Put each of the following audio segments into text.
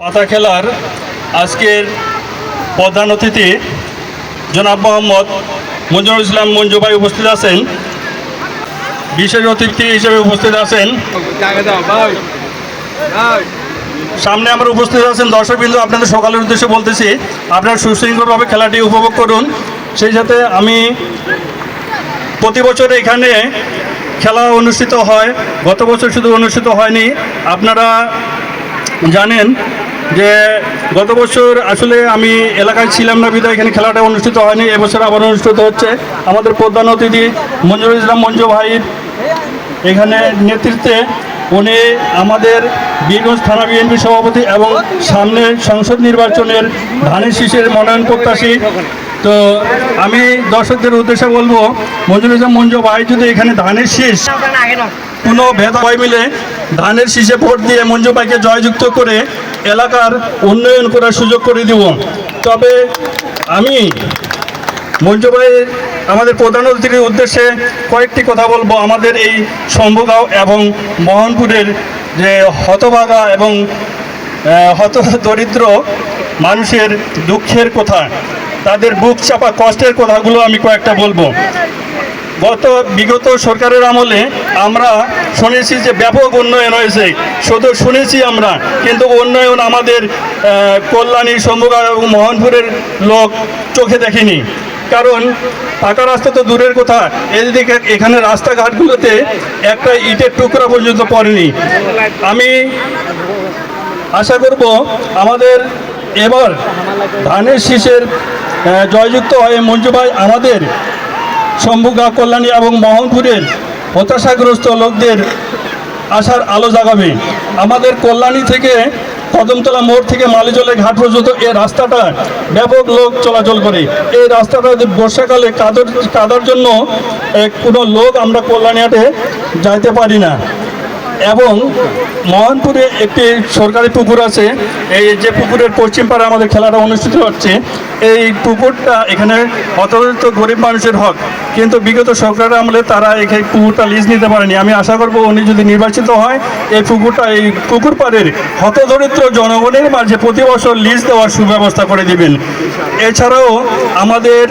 পাতা খেলার আজকের প্রধান অতিথি জনাব মোহাম্মদ মঞ্জুরুল ইসলাম মঞ্জু ভাই উপস্থিত আছেন। বিশেষ অতিথি হিসেবে উপস্থিত আছেন। সামনে আমরা উপস্থিত আছেন দর্শকবৃন্দ, আপনাদের সকালের উদ্দেশ্যে বলতেছি, আপনারা সুশৃঙ্খলভাবে খেলাটি উপভোগ করুন। সেই সাথে আমি প্রতি বছর এখানে খেলা অনুষ্ঠিত হয়, গত বছর শুধু অনুষ্ঠিত হয়নি, আপনারা জানেন যে গত বছর আসলে আমি এলাকায় ছিলাম না বিধায় এখানে খেলাটা অনুষ্ঠিত হয়নি, এবছর আবার অনুষ্ঠিত হচ্ছে। আমাদের প্রধান অতিথি মঞ্জুরুল ইসলাম মঞ্জু ভাইয়ের এখানে নেতৃত্বে উনি আমাদের বীরগঞ্জ থানা বিএনপি সভাপতি এবং সামনে সংসদ নির্বাচনের ধানের শীষের মনোনয়ন প্রত্যাশী। তো আমি দর্শকদের উদ্দেশ্যে বলব মঞ্জুর ইসলাম মঞ্জু ভাই যদি এখানে ধানের শীষ কোনো ভেদাভয় মিলে ধানের শীষে ভোট দিয়ে মঞ্জু ভাইকে জয়যুক্ত করে এলাকার উন্নয়ন করার সুযোগ করে দিব। তবে আমি মঞ্জু ভাই, আমাদের প্রধান অতিথির উদ্দেশ্যে কয়েকটি কথা বলব। আমাদের এই শম্ভুগাঁও এবং মোহনপুরের যে হতভাগা এবং হত দরিদ্র মানুষের দুঃখের কথা, তাদের বুক চাপা কষ্টের কথাগুলো আমি কয়েকটা বলব। গত বিগত সরকারের আমলে আমরা শুনেছি যে ব্যাপক উন্নয়ন হয়েছে। শুধু শুনেছি আমরা, কিন্তু উন্নয়ন আমাদের কল্যাণী সম্ভুগা এবং মোহনপুরের লোক চোখে দেখেনি। কারণ পাকা রাস্তা তো দূরের কথা, এদিকে এখানে রাস্তাঘাটগুলোতে একটা ইটের টুকরা পর্যন্ত পড়েনি। আমি আশা করব আমাদের এবার ধানের শীষের জয়যুক্ত হয়ে মঞ্জু ভাই, আমাদের শম্ভুগা কল্যাণী এবং মোহনপুরের হতাশাগ্রস্ত লোকদের আসার আলো জাগাবে। আমাদের কল্যাণী থেকে কদমতলা মোড় থেকে মালিজলের ঘাট পর্যন্ত এই রাস্তাটা ব্যাপক লোক চলাচল করে। এই রাস্তাটা বর্ষাকালে কাদর, কাদার জন্য কোনো লোক আমরা কল্যাণী হাটে যাইতে পারি না। এবং মোহনপুরে একটি সরকারি পুকুর আছে। এই যে পুকুরের পশ্চিম পাড়ে আমাদের খেলাটা অনুষ্ঠিত হচ্ছে। এই পুকুরটা এখানে অতরিক্ত গরিব মানুষের হক। কিন্তু বিগত সরকারের আমলে তারা এই পুকুরটা লিজ নিতে পারেনি। আমি আশা করব উনি যদি নির্বাচিত হয়, এই পুকুরটা এই পুকুর পাড়ের হতদরিদ্র জনগণের মাঝে প্রতি বছর লিজ দেওয়ার সুব্যবস্থা করে দিবেন। এছাড়াও আমাদের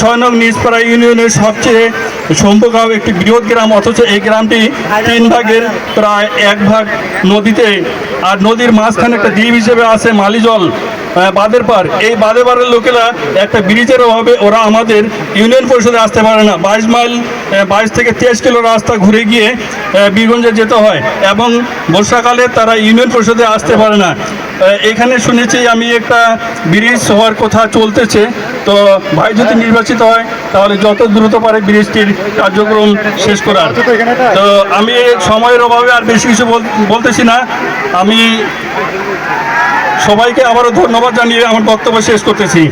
ছয় নং নিজপাড়া ইউনিয়নের সবচেয়ে সম্ভগাঁও একটি বৃহৎ গ্রাম, অথচ এই গ্রামটি তিন ভাগের প্রায় এক ভাগ নদীতে, আর নদীর মাঝখানে একটা দ্বীপ হিসেবে আছে মালিজল। বাঁধের পার এই বাঁধে পারের লোকেরা একটা ব্রিজের অভাবে ওরা আমাদের ইউনিয়ন পরিষদে আসতে পারে না। বাইশ মাইল বাইশ থেকে তেইশ কিলো রাস্তা ঘুরে গিয়ে বীরগঞ্জে যেতে হয় এবং বর্ষাকালে তারা ইউনিয়ন পরিষদে আসতে পারে না। এখানে শুনেছি আমি একটা ব্রিজ হওয়ার কথা চলতেছে। তো ভাই যদি নির্বাচিত হয়, তাহলে যত দ্রুত পারে ব্রিজটির কার্যক্রম শেষ করার। তো আমি সময়ের অভাবে আর বেশি কিছু বল- বলতেছি না। আমি সবাইকে আবারও ধন্যবাদ জানিয়ে আমার বক্তব্য শেষ করতেছি।